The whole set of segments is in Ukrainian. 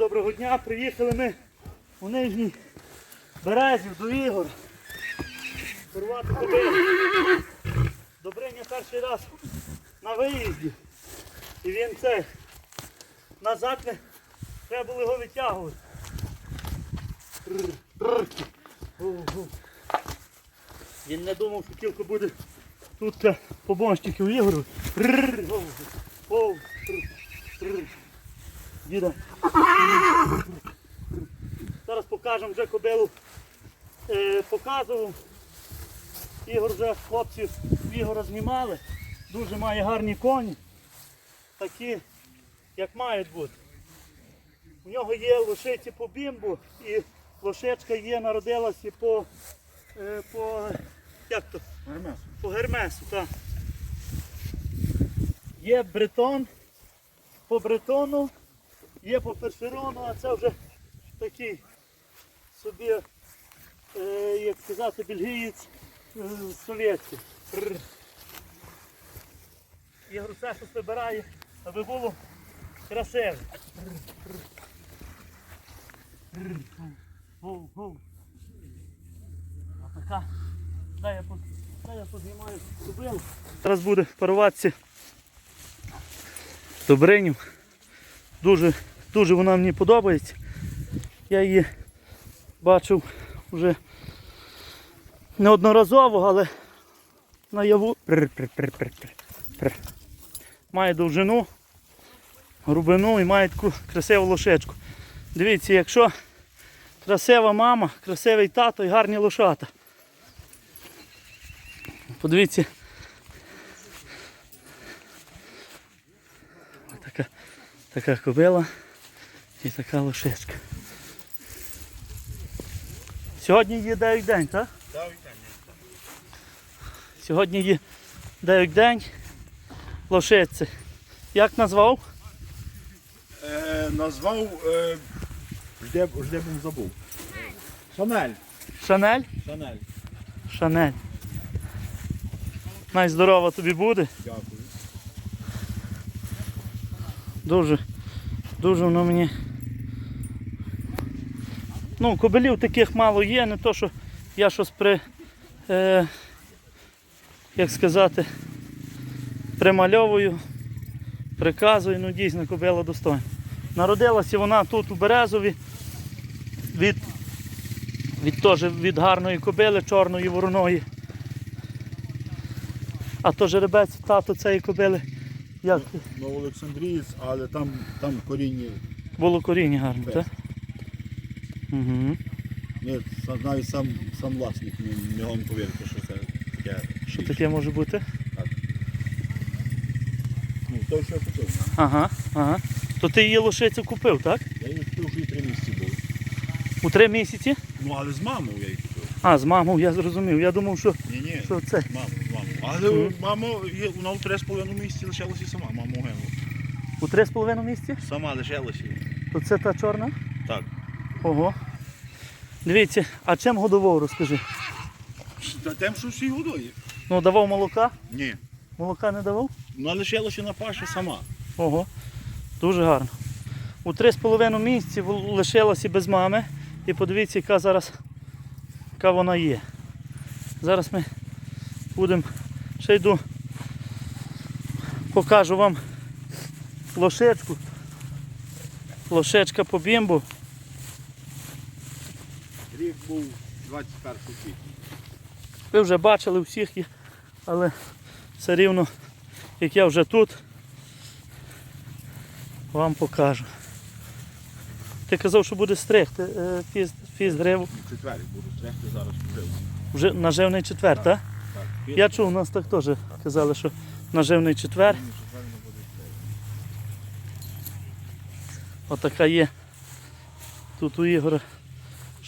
доброго дня. Приїхали ми у Нижній Березів до Ігор. Порвати кобилу. Добриня перший раз на виїзді. І він це назад не треба було його витягувати. Він не думав, що кілко буде тут Ігору. Гу-гу. Оу, тррр, тррр. Діда. Зараз покажемо вже кобилу. Е, показував. Ігор вже хлопців Ігора знімали. Дуже має гарні коні. Такі, як мають бути. У нього є лошиці по бімбу і лошечка є, народилася по, е, по, як то? По гермесу, так. Є бретон, по бретону, є по першерону, а це вже такий собі, е, як сказати, бельгієць е, совєтський. Ігор все щось вибирає, аби було красиво. Гу, гу. Дай я, дай я. Зараз буде паруватися Добринів. Дуже, дуже вона мені подобається. Я її бачив вже неодноразово, але наяву має довжину, грубину і має таку красиву лошечку. Дивіться, якщо красива мама, красивий тато і гарні лошата. Подивіться. Така, така кобила і така лошечка. Сьогодні є 9 день, так? Сьогодні є 9 день лошиці. Як назвав? Е, назвав, е, жде, жде був забув. Шанель. Шанель? Шанель. Шанель. Найздорова тобі буде. Дякую. Дуже, дуже воно мені. Ну, кобилів таких мало є, не то, що я щось при. Е, як сказати, примальовую, приказую, ну дійсно кобила достойна. Народилася вона тут у Березові від, від, теж від гарної кобили, чорної вороної. А то жеребець тато цієї кобили. Як Ну, Олександрієць, але там, там коріння. було коріння гарне, так? Угу. Ні, сам- навіть сам, сам власник не, не гон повірити, що це таке. Що таке може бути? Ну, той, що я купив. Ага, ага. То ти її лошицю купив, так? Я її купив вже і три місяці був. У три місяці? Ну, але з мамою я її купив. А, з мамою, я зрозумів. Я думав, що, Ні, ні. що це. Маму, маму. Але Мгм. мама, є- вона у три з половиною місяці лишилася сама, мама гинула. У три з половиною місяці? Сама лишилася. То це та чорна? Так. Ого. Дивіться, а чим годував, розкажи. Та тим, що всі годує. Ну, давав молока? Ні. Молока не давав? Вона лишилася на паші сама. Ого. Дуже гарно. У три з половиною місяці в- лишилася без мами. І подивіться, яка зараз яка вона є. Зараз ми будемо ще йду. Покажу вам лошечку. Лошечка по бімбу. Був 21 квітня. Ви вже бачили всіх їх, але все рівно, як я вже тут, вам покажу. Ти казав, що буде стригти е, фіз, фіз гриву. Четвер буду стригти зараз вже. Вже наживний четвер, так? Так. Я чув, у нас так теж казали, що наживний четвер. Отака є. Тут у Ігора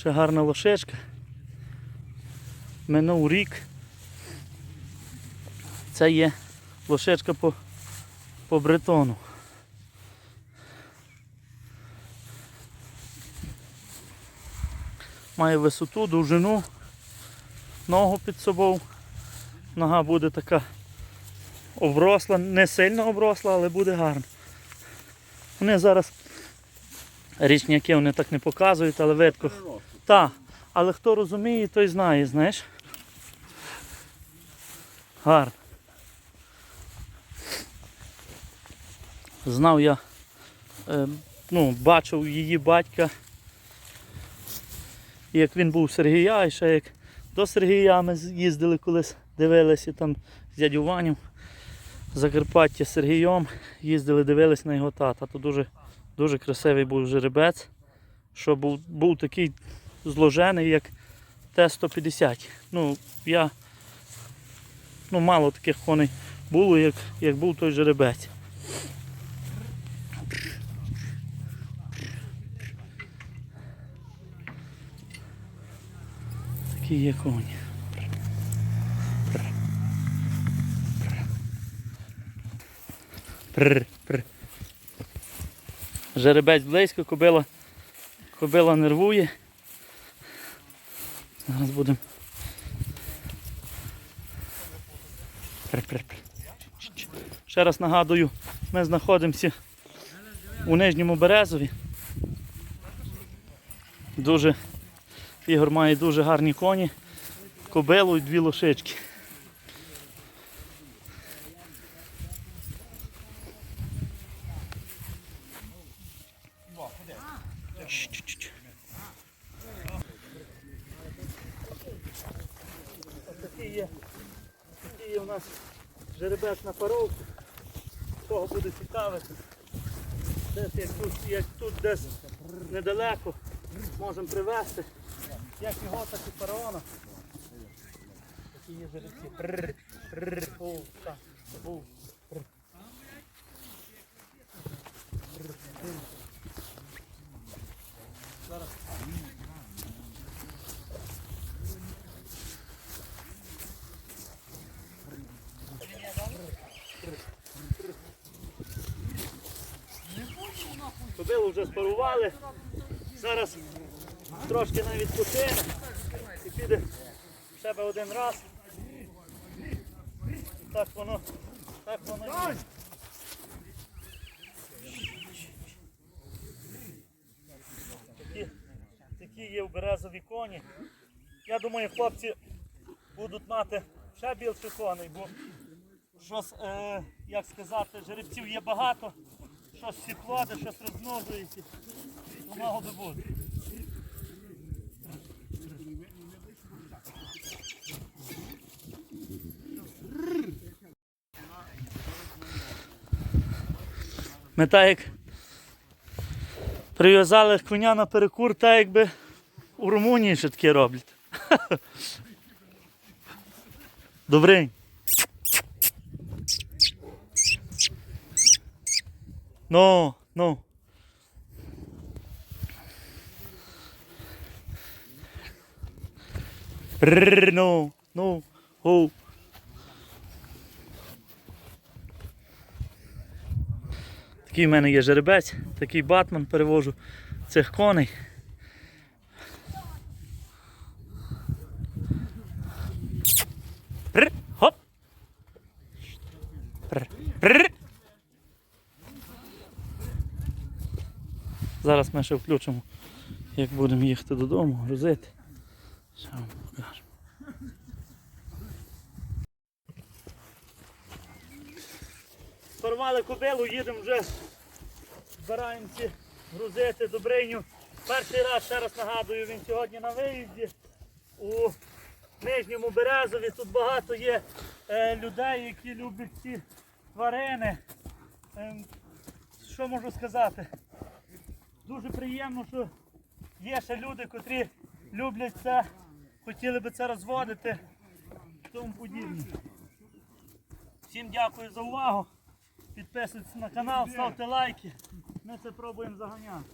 ще гарна лошечка. Минув рік. Це є лошечка по, по бретону. Має висоту, довжину, ногу під собою. Нога буде така обросла, не сильно обросла, але буде гарна. Вони зараз Річняки вони так не показують, але видко. Так, але хто розуміє, той знає, знаєш. Гарно. Знав я, е, ну, бачив її батька, як він був Сергія, і ще як до Сергія ми їздили колись, дивилися там з дядю Ваню. Закарпаття Сергієм, їздили, дивились на його тата. То дуже, дуже красивий був жеребець, що був, був такий зложений, як Т-150. Ну, я ну, мало таких коней було, як, як був той жеребець. Такі є коні. Прр, прр. Жеребець близько, кобила, кобила нервує. Зараз будемо. Ще раз нагадую, ми знаходимося у Нижньому Березові. Дуже, Ігор має дуже гарні коні, кобилу і дві лошички. Такий є, такий є у нас жеребець на паровці. Кого буде цікавити. Десь як тут, як тут десь недалеко можемо привезти. Як його, так і фараона. Такі є жеребці. Прррр, вже спарували. Зараз трошки навіть відпочине і піде в себе один раз. І так воно, так воно є. Такі, такі є в березові коні. Я думаю, хлопці будуть мати ще більше коней, бо щось, е, як сказати, жеребців є багато, щось всі плоди, щось розмножується. Мало би бути. Ми так як прив'язали коня на перекур, так якби у Румунії ще таке роблять. Добрий. Ну, ну. Прррр, ну, ну, оу. Такий в мене є жеребець, такий батман перевожу цих коней. Прррр, Зараз ми ще включимо, як будемо їхати додому, грузити. Ще вам покажемо. Порвали кобилу, їдемо вже, збираємося грузити Добриню. Перший раз, ще раз нагадую, він сьогодні на виїзді у Нижньому Березові. Тут багато є е, людей, які люблять ці тварини. Ем, що можу сказати? Дуже приємно, що є ще люди, котрі люблять це, хотіли би це розводити і тому подібне. Всім дякую за увагу. Підписуйтесь на канал, ставте лайки. Ми це пробуємо заганяти.